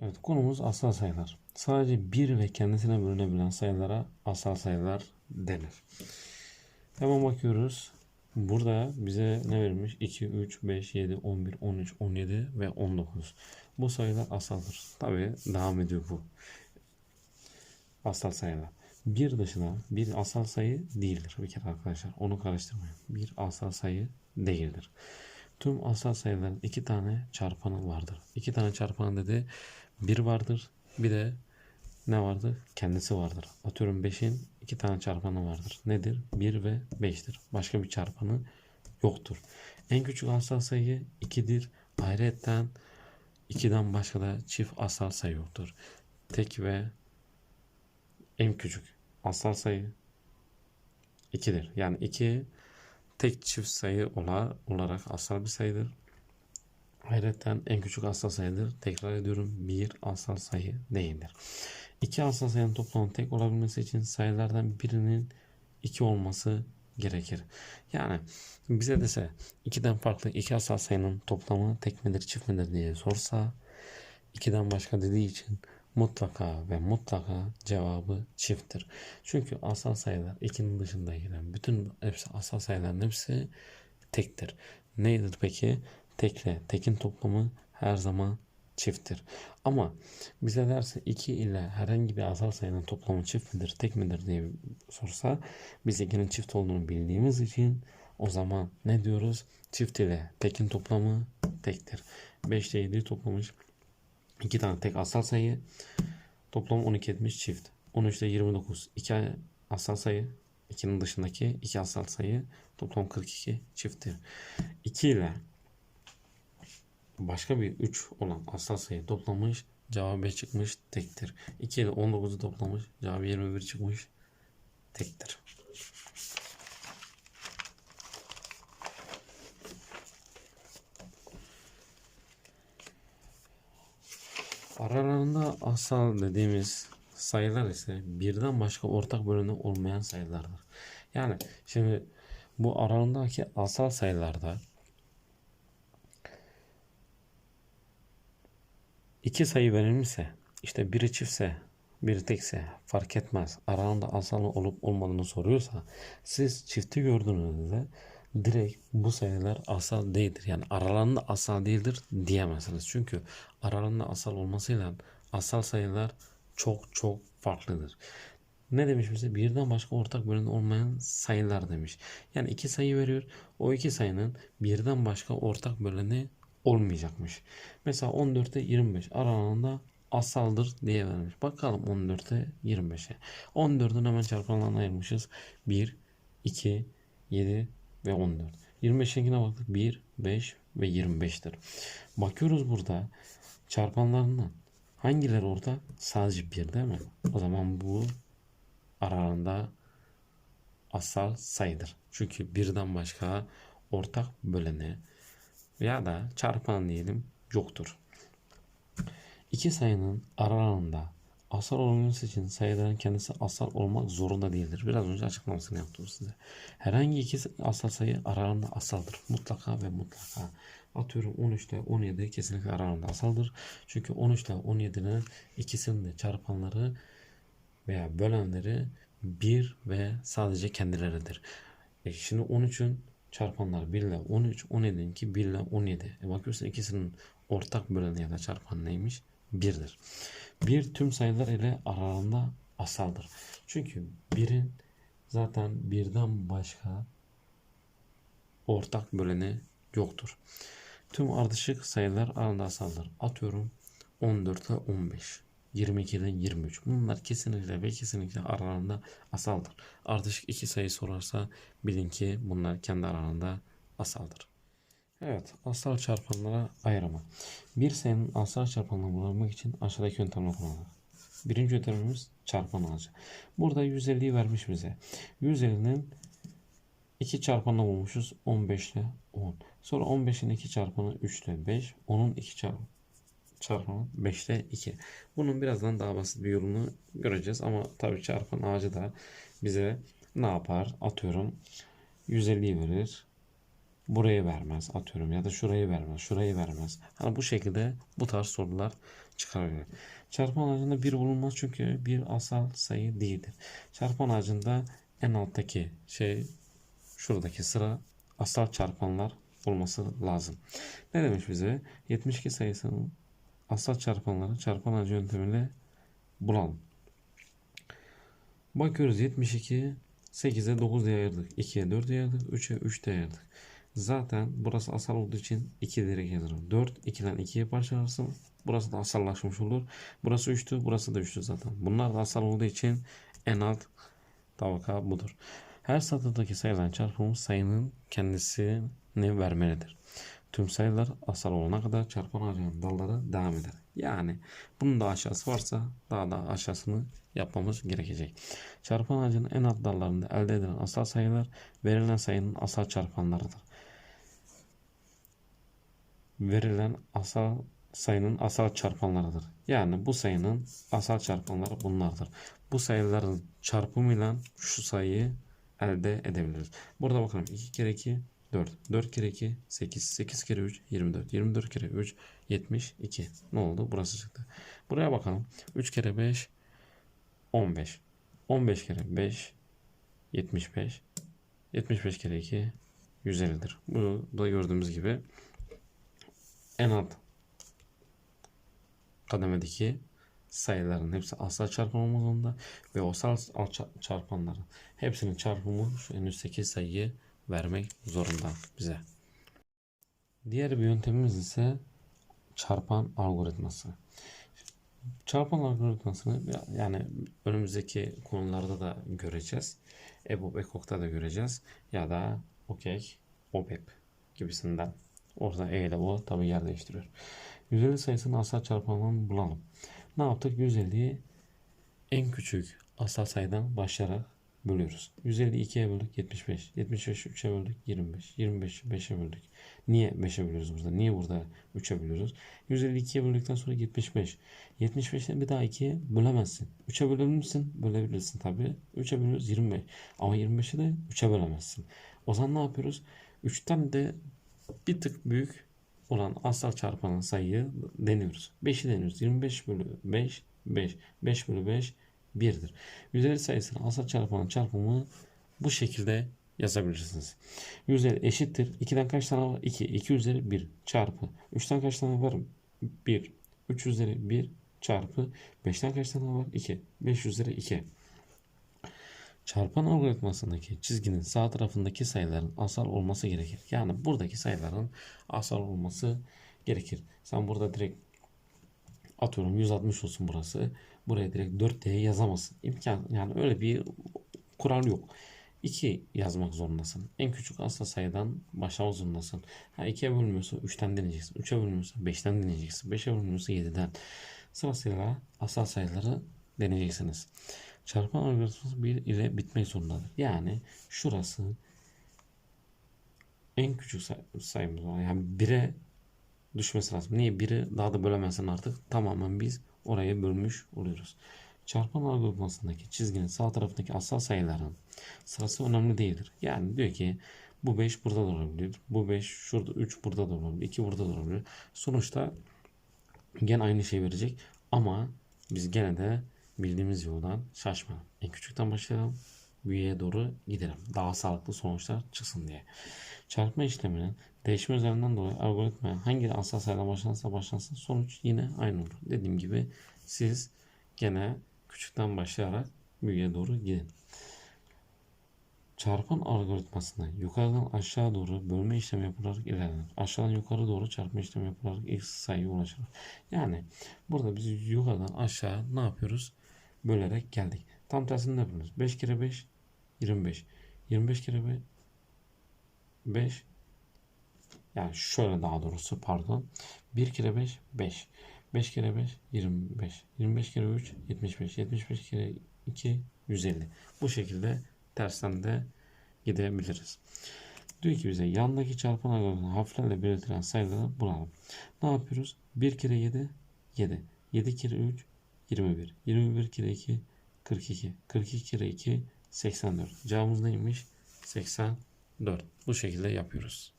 Evet konumuz asal sayılar. Sadece bir ve kendisine bölünebilen sayılara asal sayılar denir. Hemen bakıyoruz. Burada bize ne verilmiş? 2, 3, 5, 7, 11, 13, 17 ve 19. Bu sayılar asaldır. Tabi devam ediyor bu. Asal sayılar. Bir dışında bir asal sayı değildir bir kere arkadaşlar. Onu karıştırmayın. Bir asal sayı değildir. Tüm asal sayıların iki tane çarpanı vardır. İki tane çarpanı dedi. Bir vardır. Bir de ne vardır? Kendisi vardır. Atıyorum 5'in iki tane çarpanı vardır. Nedir? 1 ve 5'tir. Başka bir çarpanı yoktur. En küçük asal sayı 2'dir. Ayrıca 2'den başka da çift asal sayı yoktur. Tek ve en küçük asal sayı 2'dir. Yani 2 tek çift sayı ola- olarak asal bir sayıdır. Ayrıca en küçük asal sayıdır. Tekrar ediyorum bir asal sayı değildir. İki asal sayının toplamı tek olabilmesi için sayılardan birinin iki olması gerekir. Yani bize dese ikiden farklı iki asal sayının toplamı tek midir çift midir diye sorsa ikiden başka dediği için mutlaka ve mutlaka cevabı çifttir. Çünkü asal sayılar ikinin dışında giren bütün hepsi asal sayıların hepsi tektir. Neydir peki? Tekle tekin toplamı her zaman çifttir. Ama bize derse 2 ile herhangi bir asal sayının toplamı çift midir, tek midir diye sorsa biz 2'nin çift olduğunu bildiğimiz için o zaman ne diyoruz? Çift ile tekin toplamı tektir. 5 ile 7'yi toplamış. 2 tane tek asal sayı. Toplam 12 etmiş çift. 13 ile 29. 2 asal sayı. 2'nin dışındaki 2 asal sayı. Toplam 42 çifttir. 2 ile başka bir 3 olan asal sayı toplamış. Cevabı 5 çıkmış tektir. 2 ile 19'u toplamış. Cevabı 21 çıkmış tektir. Aralarında asal dediğimiz sayılar ise birden başka ortak böleni olmayan sayılardır. Yani şimdi bu aralarındaki asal sayılarda iki sayı verilmişse işte biri çiftse biri tekse fark etmez. Aralarında asal olup olmadığını soruyorsa siz çifti gördüğünüzde direkt bu sayılar asal değildir. Yani aralarında asal değildir diyemezsiniz. Çünkü aralarında asal olmasıyla asal sayılar çok çok farklıdır. Ne demiş bize? Birden başka ortak böleni olmayan sayılar demiş. Yani iki sayı veriyor. O iki sayının birden başka ortak böleni olmayacakmış. Mesela 14'te 25 aralarında asaldır diye vermiş. Bakalım 14'te 25'e. 14'ün hemen çarpanlarına ayırmışız. 1, 2, 7 ve 14. 25'inkine baktık. 1, 5 ve 25'tir. Bakıyoruz burada çarpanlarından hangileri orada? Sadece 1 değil mi? O zaman bu aralarında asal sayıdır. Çünkü birden başka ortak böleni veya da çarpan diyelim yoktur. İki sayının aralarında asal olması için sayıların kendisi asal olmak zorunda değildir. Biraz önce açıklamasını yaptım size. Herhangi iki asal sayı aralarında asaldır. Mutlaka ve mutlaka. Atıyorum 13 ile 17 kesinlikle aralarında asaldır. Çünkü 13 ile 17'nin ikisinin de çarpanları veya bölenleri 1 ve sadece kendileridir. E şimdi 13'ün çarpanları 1 ile 13, 17'ninki 1 ile 17. E bakıyorsun ikisinin ortak böleni ya da çarpan neymiş? 1'dir. 1 tüm sayılar ile aralarında asaldır. Çünkü 1'in zaten birden başka ortak böleni yoktur. Tüm ardışık sayılar arasında asaldır. Atıyorum 14 ile 15. 22 ile 23. Bunlar kesinlikle ve kesinlikle aralarında asaldır. Ardışık iki sayı sorarsa bilin ki bunlar kendi aralarında asaldır. Evet, asal çarpanlara ayırma. Bir sayının asal çarpanını bulmak için aşağıdaki yöntemler kullanılır. Birinci yöntemimiz çarpan ağacı. Burada 150'yi vermiş bize. 150'nin 2 çarpanını bulmuşuz. 15 ile 10. Sonra 15'in 2 çarpanı 3 ile 5. 10'un 2 çarpanı çarpanı 5 ile 2. Bunun birazdan daha basit bir yolunu göreceğiz. Ama tabii çarpan ağacı da bize ne yapar? Atıyorum 150'yi verir. burayı vermez atıyorum ya da şurayı vermez, şurayı vermez. Hani bu şekilde bu tarz sorular çıkarıyor. Çarpan ağacında bir bulunmaz çünkü bir asal sayı değildir. Çarpan ağacında en alttaki şey şuradaki sıra asal çarpanlar olması lazım. Ne demiş bize? 72 sayısının asal çarpanları çarpan ağacı yöntemiyle bulalım. Bakıyoruz 72 8'e 9 diye ayırdık. 2'ye 4 diye ayırdık. 3'e 3 diye ayırdık. Zaten burası asal olduğu için 2 direkt yazarım. 4 2'den 2'ye parçalarsın. Burası da asallaşmış olur. Burası 3'tü. Burası da 3'tü zaten. Bunlar da asal olduğu için en alt tabaka budur. Her satırdaki sayılan çarpımı sayının kendisini vermelidir. Tüm sayılar asal olana kadar çarpan ağacının dalları devam eder. Yani bunun da aşağısı varsa daha da aşağısını yapmamız gerekecek. Çarpan ağacının en alt dallarında elde edilen asal sayılar verilen sayının asal çarpanlarıdır. Verilen asal sayının asal çarpanlarıdır. Yani bu sayının asal çarpanları bunlardır. Bu sayıların çarpımıyla şu sayıyı elde edebiliriz. Burada bakalım 2 kere 2 4. 4 kere 2 8. 8 kere 3 24. 24 kere 3 72. Ne oldu? Burası çıktı. Buraya bakalım. 3 kere 5 15. 15 kere 5 75. 75 kere 2 150'dir. Bu da gördüğümüz gibi en alt kademedeki sayıların hepsi asal çarpan olmak ve o asal çarpanların hepsinin çarpımı şu en üstteki sayıyı vermek zorunda bize. Diğer bir yöntemimiz ise çarpan algoritması. Çarpan algoritmasını yani önümüzdeki konularda da göreceğiz. EBOB, EKOK'ta da göreceğiz. Ya da OKEK, OBEP gibisinden. Orada E ile O tabi yer değiştiriyor. 150 sayısının asal çarpanlarını bulalım. Ne yaptık? 150'yi en küçük asal sayıdan başlayarak bölüyoruz. 150'yi 2'ye böldük 75. 75'i 3'e böldük 25. 25'i 5'e böldük. Niye 5'e bölüyoruz burada? Niye burada 3'e bölüyoruz? 150'yi 2'ye böldükten sonra 75. 75'i bir daha 2'ye bölemezsin. 3'e bölebilir misin? Bölebilirsin tabi. 3'e bölüyoruz 25. Ama 25'i de 3'e bölemezsin. O zaman ne yapıyoruz? 3'ten de bir tık büyük olan asal çarpanın sayıyı deniyoruz. 5'i deniyoruz. 25 bölü 5 5. 5 bölü 5 1'dir. 150 sayısının asal çarpanın çarpımı bu şekilde yazabilirsiniz. 150 eşittir. 2'den kaç tane var? 2. 2 üzeri 1 çarpı. 3'ten kaç tane var? 1. 3 üzeri 1 çarpı. 5'ten kaç tane var? 2. 5 üzeri 2. Çarpan algoritmasındaki çizginin sağ tarafındaki sayıların asal olması gerekir. Yani buradaki sayıların asal olması gerekir. Sen burada direkt atıyorum 160 olsun burası. Buraya direkt 4 diye yazamazsın. İmkan yani öyle bir kural yok. 2 yazmak zorundasın. En küçük asal sayıdan başlamak zorundasın. Ha 2'ye bölünmüyorsa 3'ten deneyeceksin. 3'e bölünmüyorsa 5'ten deneyeceksin. 5'e bölünmüyorsa 7'den. Sırasıyla asal sayıları deneyeceksiniz. Çarpan algoritması 1 ile bitmek zorundadır. Yani şurası en küçük say sayımız var. Yani 1'e düşmesi lazım. Niye? 1'i daha da bölemezsen artık tamamen biz oraya bölmüş oluyoruz. Çarpan algoritmasındaki çizginin sağ tarafındaki asal sayıların sırası önemli değildir. Yani diyor ki bu 5 burada da olabilir. Bu 5 şurada 3 burada da olabilir. 2 burada da olabilir. Sonuçta gene aynı şey verecek ama biz gene de bildiğimiz yoldan şaşmayalım. En küçükten başlayalım. Büyüğe doğru gidelim. Daha sağlıklı sonuçlar çıksın diye. Çarpma işleminin değişme üzerinden dolayı algoritma hangi asal sayıdan başlanırsa başlansın sonuç yine aynı olur. Dediğim gibi siz gene küçükten başlayarak büyüğe doğru gidin. Çarpan algoritmasında yukarıdan aşağı doğru bölme işlemi yapılarak ilerlenir. Aşağıdan yukarı doğru çarpma işlemi yapılarak ilk sayıya ulaşılır. Yani burada biz yukarıdan aşağı ne yapıyoruz? Bölerek geldik. Tam tersini yapıyoruz. 5 kere 5 25. 25 kere 5 5 yani şöyle daha doğrusu pardon. 1 kere 5 5. 5 kere 5 25. 25 kere 3 75. 75 kere 2 150. Bu şekilde tersten de gidebiliriz. Diyor ki bize yandaki çarpan algoritması harflerle belirtilen sayıları bulalım. Ne yapıyoruz? 1 kere 7 7. 7 kere 3 21. 21 kere 2 42. 42 kere 2 84. Cevabımız neymiş? 84. Bu şekilde yapıyoruz.